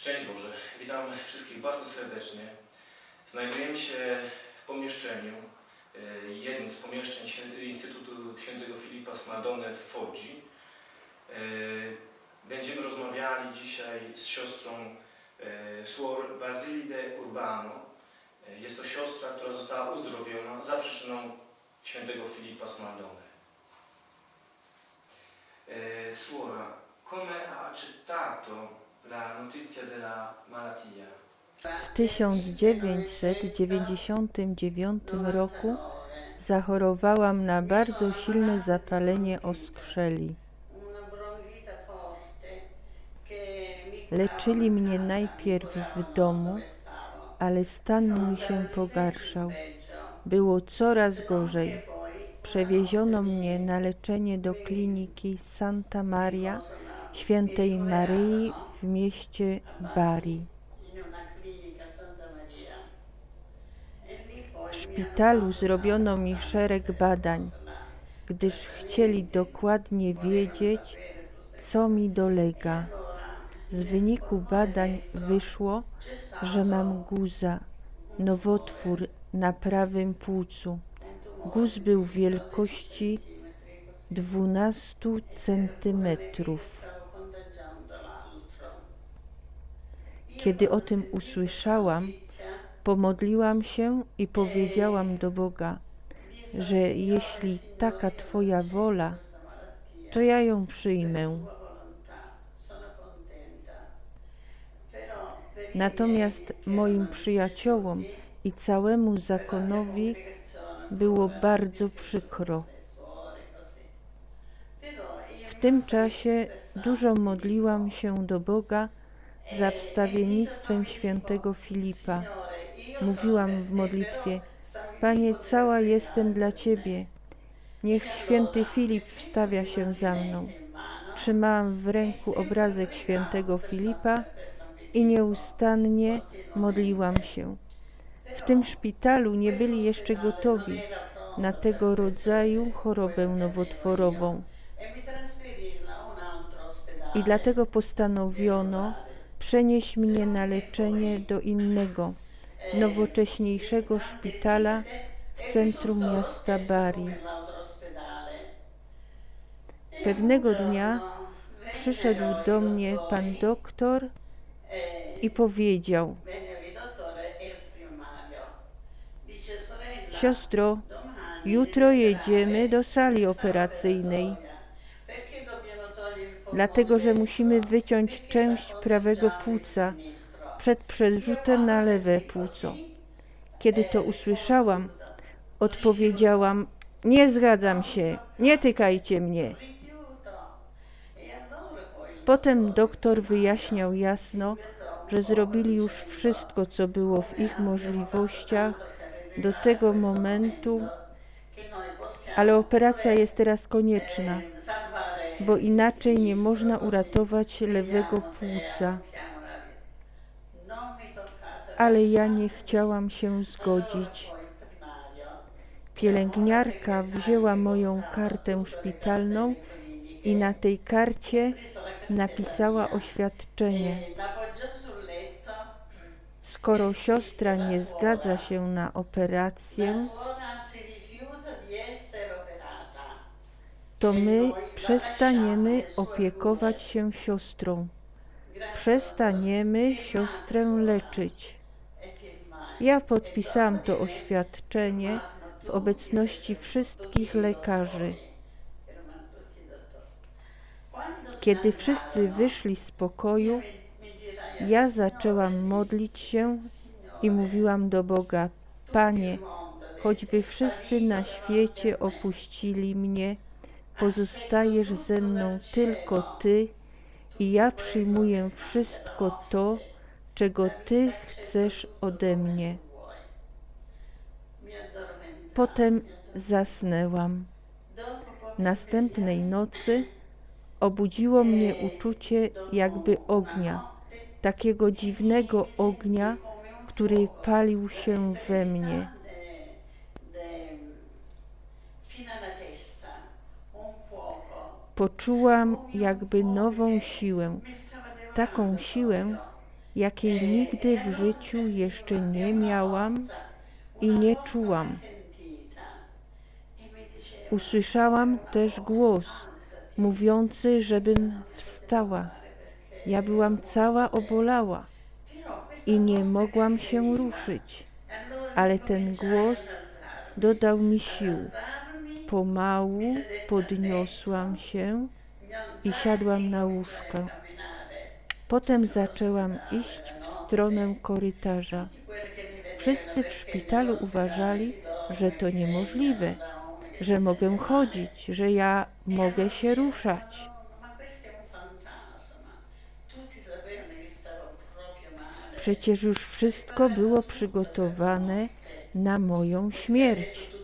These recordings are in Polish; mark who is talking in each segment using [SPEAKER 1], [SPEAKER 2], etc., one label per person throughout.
[SPEAKER 1] Szczęść Boże. Witam wszystkich bardzo serdecznie. Znajdujemy się w pomieszczeniu, e, jednym z pomieszczeń Instytutu Świętego Filipa z Madone w Foggi. E, Będziemy rozmawiali dzisiaj z siostrą e, Suor Basilide Urbano. Jest to siostra, która została uzdrowiona za przyczyną Świętego Filipa z Madone. Eh, suora, come ha accettato
[SPEAKER 2] W 1999 roku zachorowałam na bardzo silne zapalenie oskrzeli. Leczyli mnie najpierw w domu, ale stan mój się pogarszał. Było coraz gorzej. Przewieziono mnie na leczenie do kliniki Santa Maria Świętej Maryi w mieście Bari. W szpitalu zrobiono mi szereg badań, gdyż chcieli dokładnie wiedzieć, co mi dolega. Z wyniku badań wyszło, że mam guza, nowotwór na prawym płucu. Guz był wielkości 12 centymetrów. Kiedy o tym usłyszałam, pomodliłam się i powiedziałam do Boga, że jeśli taka Twoja wola, to ja ją przyjmę. Natomiast moim przyjaciołom i całemu zakonowi było bardzo przykro. W tym czasie dużo modliłam się do Boga za wstawiennictwem świętego Filipa. Mówiłam w modlitwie: Panie, cała jestem dla Ciebie. Niech święty Filip wstawia się za mną. Trzymałam w ręku obrazek świętego Filipa i nieustannie modliłam się. W tym szpitalu nie byli jeszcze gotowi na tego rodzaju chorobę nowotworową. I dlatego postanowiono przenieść mnie na leczenie do innego, nowocześniejszego szpitala w centrum miasta Bari. Pewnego dnia przyszedł do mnie pan doktor i powiedział: Siostro, jutro jedziemy do sali operacyjnej, dlatego że musimy wyciąć część prawego płuca przed przerzutem na lewe płuco. Kiedy to usłyszałam, odpowiedziałam: Nie zgadzam się, nie tykajcie mnie. Potem doktor wyjaśniał jasno, że zrobili już wszystko, co było w ich możliwościach do tego momentu, ale operacja jest teraz konieczna, bo inaczej nie można uratować lewego płuca. Ale ja nie chciałam się zgodzić. Pielęgniarka wzięła moją kartę szpitalną i na tej karcie napisała oświadczenie. Skoro siostra nie zgadza się na operację, to my przestaniemy opiekować się siostrą. Przestaniemy siostrę leczyć. Ja podpisałam to oświadczenie w obecności wszystkich lekarzy. Kiedy wszyscy wyszli z pokoju, ja zaczęłam modlić się i mówiłam do Boga: Panie, choćby wszyscy na świecie opuścili mnie, pozostajesz ze mną tylko Ty i ja przyjmuję wszystko to, czego Ty chcesz ode mnie. Potem zasnęłam. Następnej nocy obudziło mnie uczucie jakby ognia, takiego dziwnego ognia, który palił się we mnie. Poczułam jakby nową siłę, taką siłę, jakiej nigdy w życiu jeszcze nie miałam i nie czułam. Usłyszałam też głos mówiący, żebym wstała. Ja byłam cała obolała i nie mogłam się ruszyć, ale ten głos dodał mi sił. Pomału podniosłam się i siadłam na łóżko. Potem zaczęłam iść w stronę korytarza. Wszyscy w szpitalu uważali, że to niemożliwe, że mogę chodzić, że ja mogę się ruszać. Przecież już wszystko było przygotowane na moją śmierć.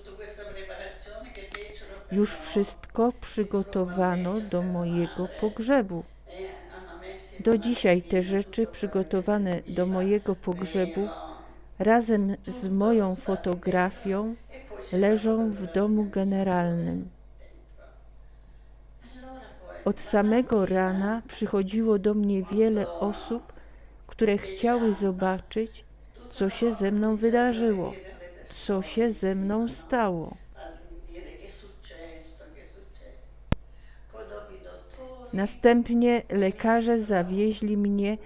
[SPEAKER 2] Już wszystko przygotowano do mojego pogrzebu. Do dzisiaj te rzeczy przygotowane do mojego pogrzebu razem z moją fotografią leżą w domu generalnym. Od samego rana przychodziło do mnie wiele osób, które chciały zobaczyć, co się ze mną wydarzyło, co się ze mną stało. Następnie lekarze zawieźli mnie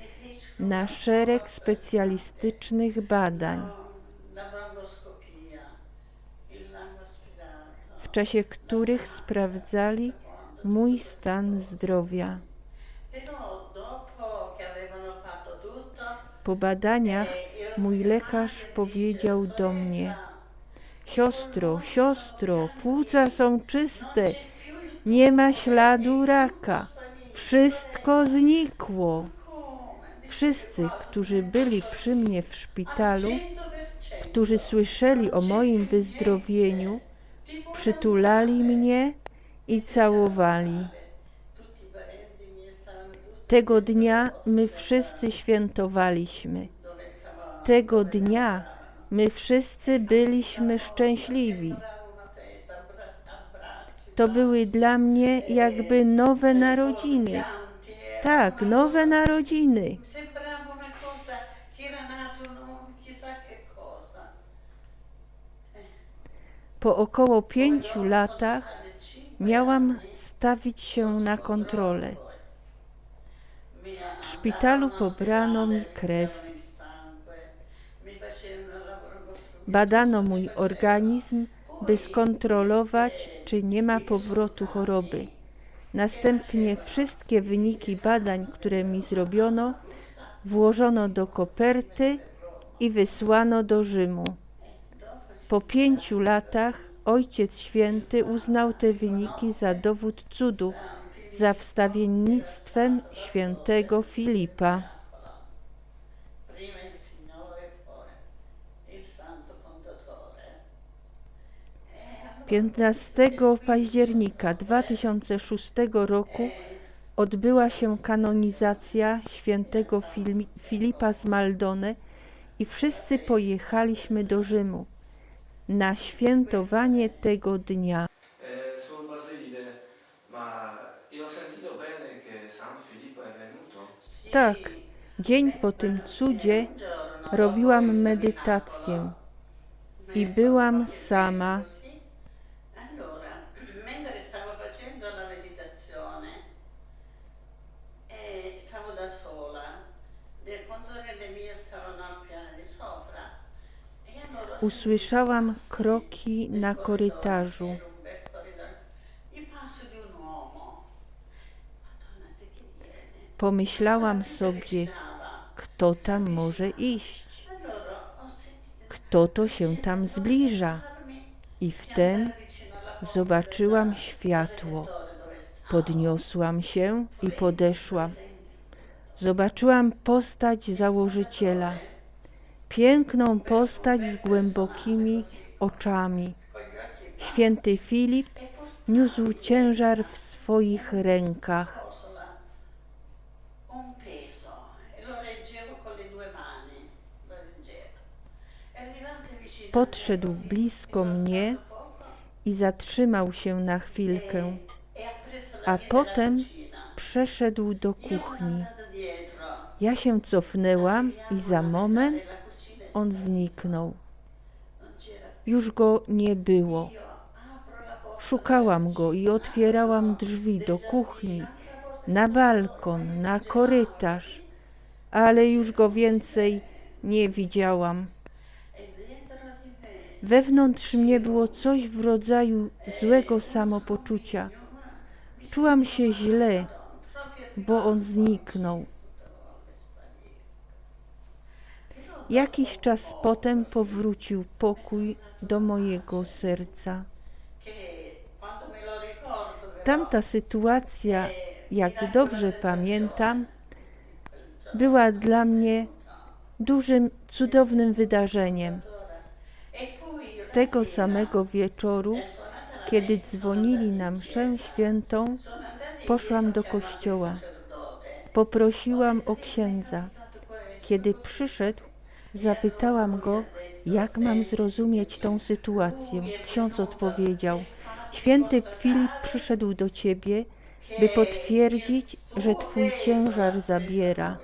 [SPEAKER 2] na szereg specjalistycznych badań, w czasie których sprawdzali mój stan zdrowia. Po badaniach mój lekarz powiedział do mnie: Siostro, siostro, płuca są czyste, nie ma śladu raka, wszystko znikło. Wszyscy, którzy byli przy mnie w szpitalu, którzy słyszeli o moim wyzdrowieniu, przytulali mnie i całowali. Tego dnia my wszyscy świętowaliśmy. Tego dnia my wszyscy byliśmy szczęśliwi. To były dla mnie jakby nowe narodziny. Tak, nowe narodziny. Po około pięciu latach miałam stawić się na kontrolę. W szpitalu pobrano mi krew. Badano mój organizm, by skontrolować, czy nie ma powrotu choroby. Następnie wszystkie wyniki badań, które mi zrobiono, włożono do koperty i wysłano do Rzymu. Po pięciu latach Ojciec Święty uznał te wyniki za dowód cudu, za wstawiennictwem świętego Filipa. 15 października 2006 roku odbyła się kanonizacja świętego Fili- Filipa z Maldone i wszyscy pojechaliśmy do Rzymu na świętowanie tego dnia.
[SPEAKER 1] Venuto.
[SPEAKER 3] Sì,
[SPEAKER 2] Tak, dzień po tym cudzie robiłam medytację i byłam sama. Usłyszałam kroki na korytarzu. Pomyślałam sobie, kto tam może iść, kto to się tam zbliża. I wtem zobaczyłam światło. Podniosłam się i podeszłam. Zobaczyłam postać założyciela. Piękną postać z głębokimi oczami. Święty Filip niósł ciężar w swoich rękach. Podszedł blisko mnie i zatrzymał się na chwilkę, a potem przeszedł do kuchni. Ja się cofnęłam i za moment on zniknął. Już go nie było. Szukałam go i otwierałam drzwi do kuchni, na balkon, na korytarz, ale już go więcej nie widziałam. Wewnątrz mnie było coś w rodzaju złego samopoczucia. Czułam się źle, bo on zniknął. Jakiś czas potem powrócił pokój do mojego serca. Tamta sytuacja, jak dobrze pamiętam, była dla mnie dużym, cudownym wydarzeniem. Tego samego wieczoru, kiedy dzwonili na mszę świętą, poszłam do kościoła. Poprosiłam o księdza. Kiedy przyszedł, zapytałam go, jak mam zrozumieć tą sytuację. Ksiądz odpowiedział: Święty Filip przyszedł do ciebie, by potwierdzić, że twój ciężar zabiera.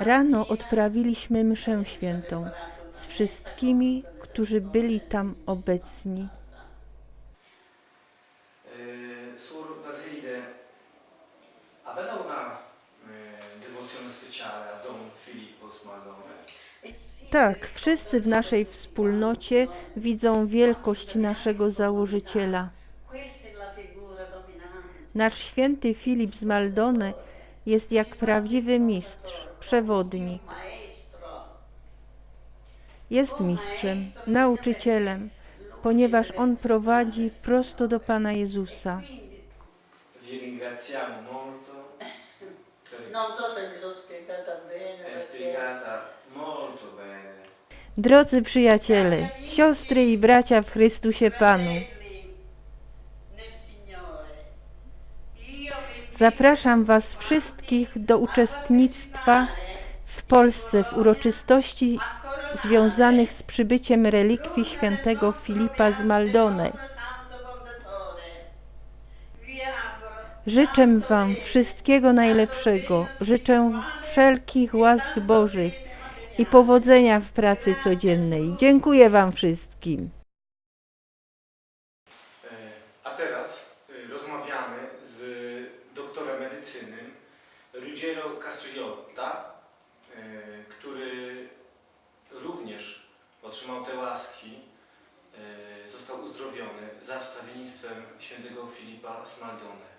[SPEAKER 2] Rano odprawiliśmy mszę świętą z wszystkimi, którzy byli tam obecni. Tak, wszyscy w naszej wspólnocie widzą wielkość naszego założyciela. Nasz święty Filip z Maldone jest jak prawdziwy mistrz, przewodnik. Jest mistrzem, nauczycielem, ponieważ on prowadzi prosto do Pana Jezusa.
[SPEAKER 1] Vi ringraziamo molto per
[SPEAKER 3] Non so se mi sono spiegata bene.
[SPEAKER 1] è
[SPEAKER 3] perché-
[SPEAKER 1] spiegata molto bene.
[SPEAKER 2] Drodzy przyjaciele, siostry i bracia w Chrystusie Panu, zapraszam Was wszystkich do uczestnictwa w Polsce w uroczystości związanych z przybyciem relikwii świętego Filipa z Maldone. Życzę Wam wszystkiego najlepszego, życzę wszelkich łask Bożych i powodzenia w pracy codziennej. Dziękuję Wam wszystkim.
[SPEAKER 1] E, A teraz e, rozmawiamy z doktorem medycyny Ruggero Castriotta, e, który również otrzymał te łaski, został uzdrowiony za wstawiennictwem świętego Filipa z Maldone.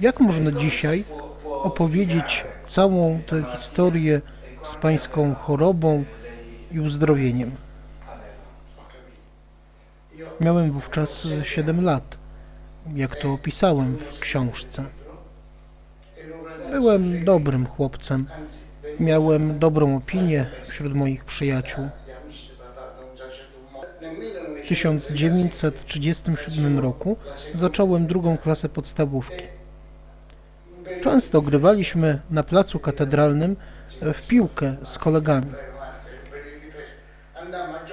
[SPEAKER 4] Jak można dzisiaj opowiedzieć całą tę historię z pańską chorobą i uzdrowieniem? Miałem wówczas 7 lat, jak to opisałem w książce. Byłem dobrym chłopcem. Miałem dobrą opinię wśród moich przyjaciół. W 1937 roku zacząłem drugą klasę podstawówki. Często grywaliśmy na placu katedralnym w piłkę z kolegami.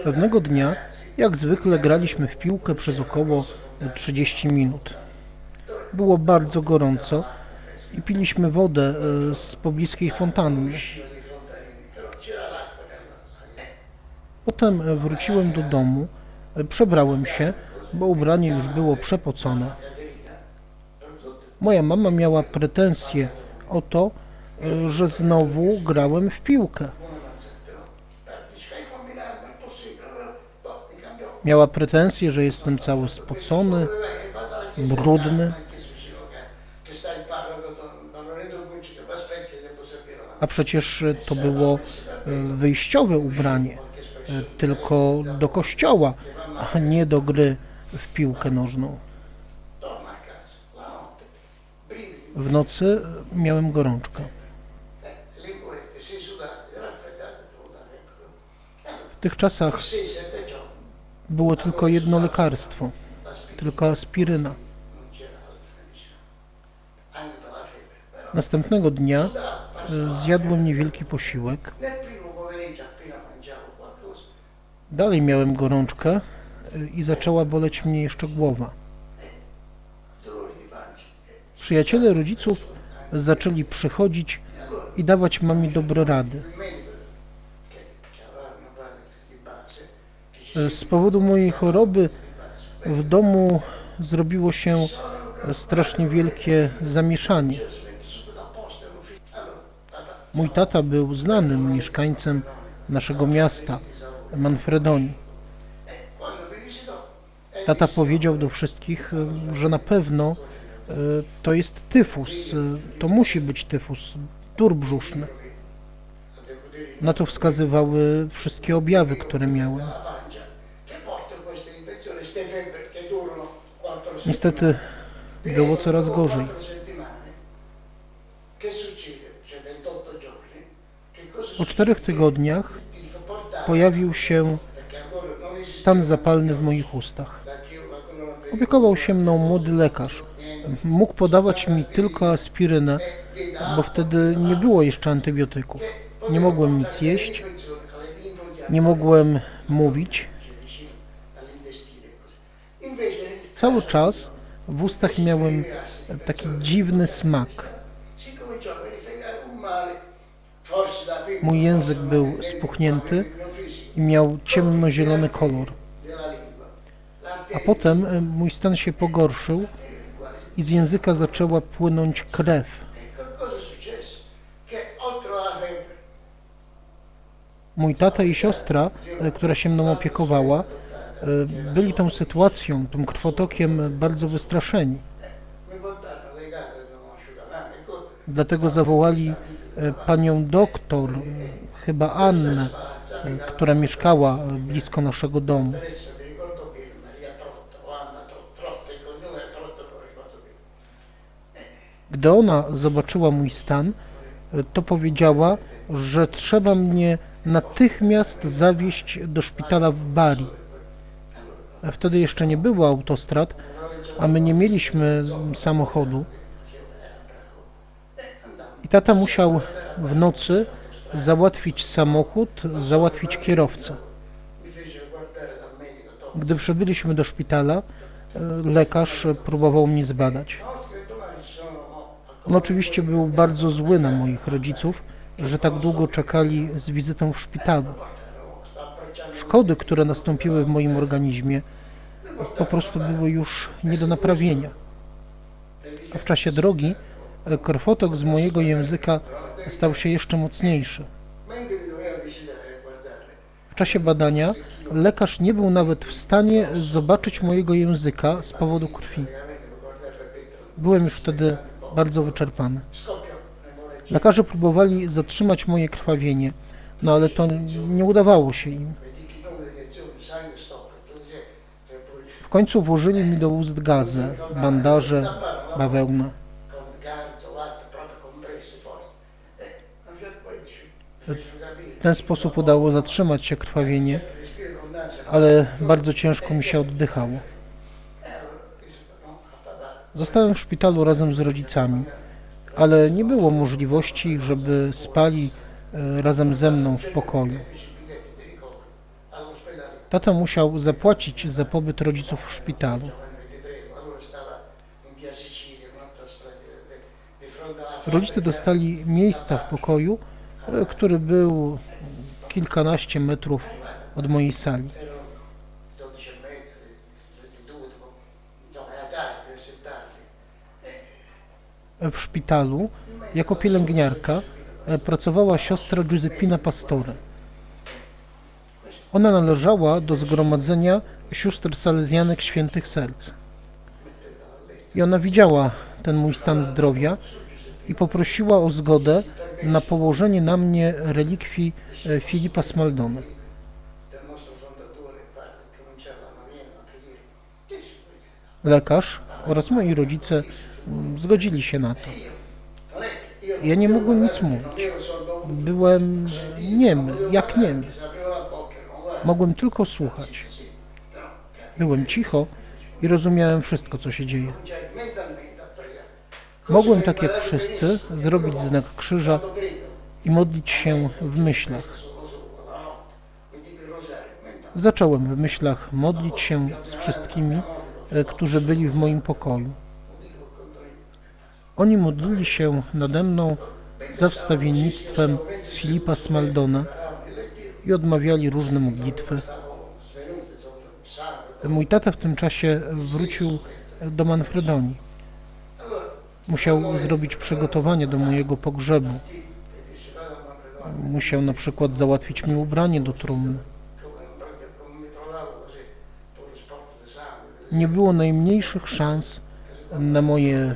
[SPEAKER 4] Pewnego dnia, jak zwykle, graliśmy w piłkę przez około 30 minut. Było bardzo gorąco i piliśmy wodę e, z pobliskiej fontanny. Potem wróciłem do domu, e, przebrałem się, bo ubranie już było przepocone. Moja mama miała pretensje o to, e, że znowu grałem w piłkę. Miała pretensje, że jestem cały spocony, brudny, a przecież to było e, wyjściowe ubranie, e, tylko do kościoła, a nie do gry w piłkę nożną. W nocy miałem gorączkę. W tych czasach było tylko jedno lekarstwo, tylko aspiryna. Następnego dnia e, zjadłem niewielki posiłek. Dalej miałem gorączkę e, i zaczęła boleć mnie jeszcze głowa. Przyjaciele rodziców zaczęli przychodzić i dawać mamie dobre rady. Z powodu mojej choroby w domu zrobiło się strasznie wielkie zamieszanie. Mój tata był znanym mieszkańcem naszego miasta, Manfredoni. Tata powiedział do wszystkich, że na pewno to jest tyfus, e, to musi być tyfus, dur brzuszny. Na to wskazywały wszystkie objawy, które miałem.
[SPEAKER 5] la pancia, che portano queste infezioni, queste febbre che durano 4
[SPEAKER 4] Niestety było coraz gorzej.
[SPEAKER 5] 4 settimane. Che succede? Cioè 28 giorni. Che cosa
[SPEAKER 4] Po czterech tygodniach pojawił się stan zapalny w moich ustach. Opiekował się mną młody lekarz. Mógł podawać mi tylko aspirynę, bo wtedy nie było jeszcze antybiotyków. Nie mogłem nic jeść, nie mogłem mówić. Cały czas w ustach miałem taki dziwny smak. Mój język był spuchnięty i miał ciemnozielony kolor. A potem e, mój stan się pogorszył i z języka zaczęła płynąć krew. Mój tata i siostra, e, która się mną opiekowała, e, byli tą sytuacją, tym krwotokiem bardzo wystraszeni. Dlatego zawołali panią doktor, chyba Annę, która mieszkała blisko naszego domu. Gdy ona zobaczyła mój stan, to powiedziała, że trzeba mnie natychmiast zawieźć do szpitala w Bari. Wtedy jeszcze nie było autostrad, a my nie mieliśmy samochodu. I tata musiał w nocy załatwić samochód, załatwić kierowcę. Gdy przybyliśmy do szpitala, lekarz próbował mnie zbadać.
[SPEAKER 5] Una volta che domani ci sono no,
[SPEAKER 4] On oczywiście był bardzo zły na moich rodziców, że tak długo czekali z wizytą w szpitalu. Szkody, które nastąpiły w moim organizmie, po prostu były już nie do naprawienia. A w czasie drogi e, krwotok z mojego języka stał się jeszcze mocniejszy. W czasie badania lekarz nie był nawet w stanie zobaczyć mojego języka z powodu krwi. Byłem już wtedy bardzo wyczerpany. Lekarze próbowali zatrzymać moje krwawienie, no ale to nie udawało się im. W końcu włożyli mi do ust gazę, bandaże, bawełnę. W ten sposób udało zatrzymać się krwawienie, ale bardzo ciężko mi się oddychało. Zostałem w szpitalu razem z rodzicami, ale nie było możliwości, żeby spali e, razem ze mną w pokoju. Tata musiał zapłacić za pobyt rodziców w szpitalu. Rodzice dostali miejsca w pokoju, e, który był kilkanaście metrów od mojej sali. W szpitalu jako pielęgniarka e, pracowała siostra Giuseppina Pastore. Ona należała do zgromadzenia sióstr salezjanek świętych serc. I ona widziała ten mój stan zdrowia i poprosiła o zgodę na położenie na mnie relikwii e, Filipa Smaldona. Lekarz oraz moi rodzice zgodzili się na to. Ja nie mogłem nic mówić. Byłem niemy, jak niemy. Mogłem tylko słuchać. Byłem cicho i rozumiałem wszystko, co się dzieje. Mogłem, tak jak wszyscy, zrobić znak krzyża i modlić się w myślach. Zacząłem w myślach modlić się z wszystkimi, e, którzy byli w moim pokoju. Oni modlili się nade mną za wstawiennictwem Filipa Smaldona i odmawiali różne modlitwy. Mój tata w tym czasie wrócił do Manfredonii.
[SPEAKER 5] Allora,
[SPEAKER 4] Musiał zrobić przygotowanie do mojego pogrzebu. Musiał na przykład załatwić mi ubranie do trumny. Nie było najmniejszych szans na moje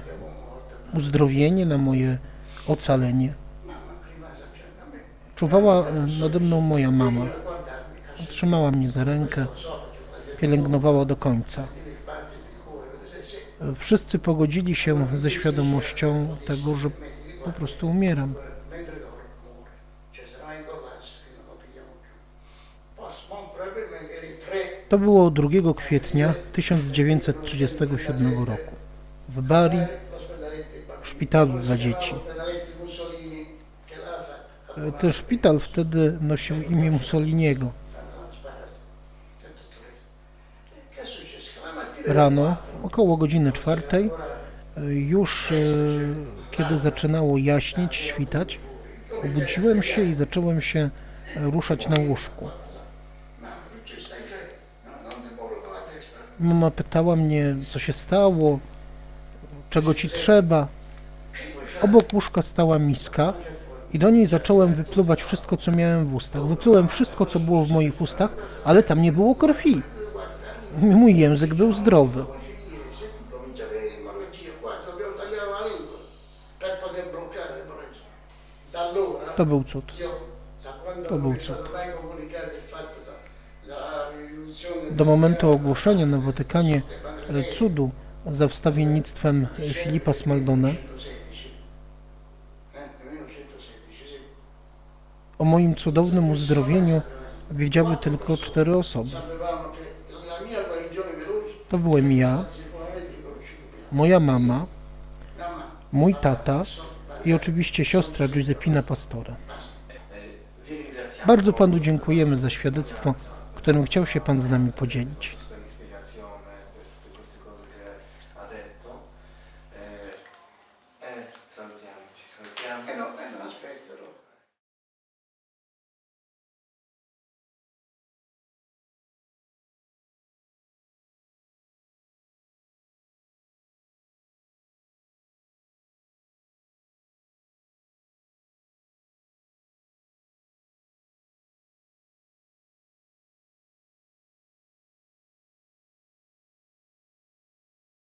[SPEAKER 4] uzdrowienie, na moje ocalenie. Czuwała nade mną moja mama. Trzymała mnie za rękę, pielęgnowała do końca.
[SPEAKER 5] se,
[SPEAKER 4] Wszyscy pogodzili się ze świadomością tego, że po prostu umieram.
[SPEAKER 5] mentre dormo muore, cioè sarà in collasso e non lo pigliamo più. Poi, mon probabilmente era il 3
[SPEAKER 4] To było 2 kwietnia 1937 roku. W Bari, szpitalu dla dzieci.
[SPEAKER 5] fatto.
[SPEAKER 4] Ten szpital wtedy nosił imię Mussoliniego.
[SPEAKER 5] E. E
[SPEAKER 4] Rano, około godziny czwartej, już e, kiedy zaczynało jaśnieć, świtać, obudziłem się i zacząłem się ruszać na łóżku. Mama pytała mnie, co się stało, czego ci trzeba. Obok łóżka stała miska i do niej zacząłem wypluwać wszystko, co miałem w ustach. Wyplułem wszystko, co było w moich ustach, ale tam nie było krwi. Mój język był zdrowy. To był cud. To był
[SPEAKER 5] rivoluzione
[SPEAKER 4] Do momentu ogłoszenia na Watykanie e, cudu za wstawiennictwem Filipa Smaldona o moim cudownym uzdrowieniu wiedziały tylko cztery osoby. To byłem ja, moja mama, mój tata i oczywiście siostra Giuseppina Pastora. Bardzo Panu dziękujemy za świadectwo, którym chciał się Pan z nami podzielić.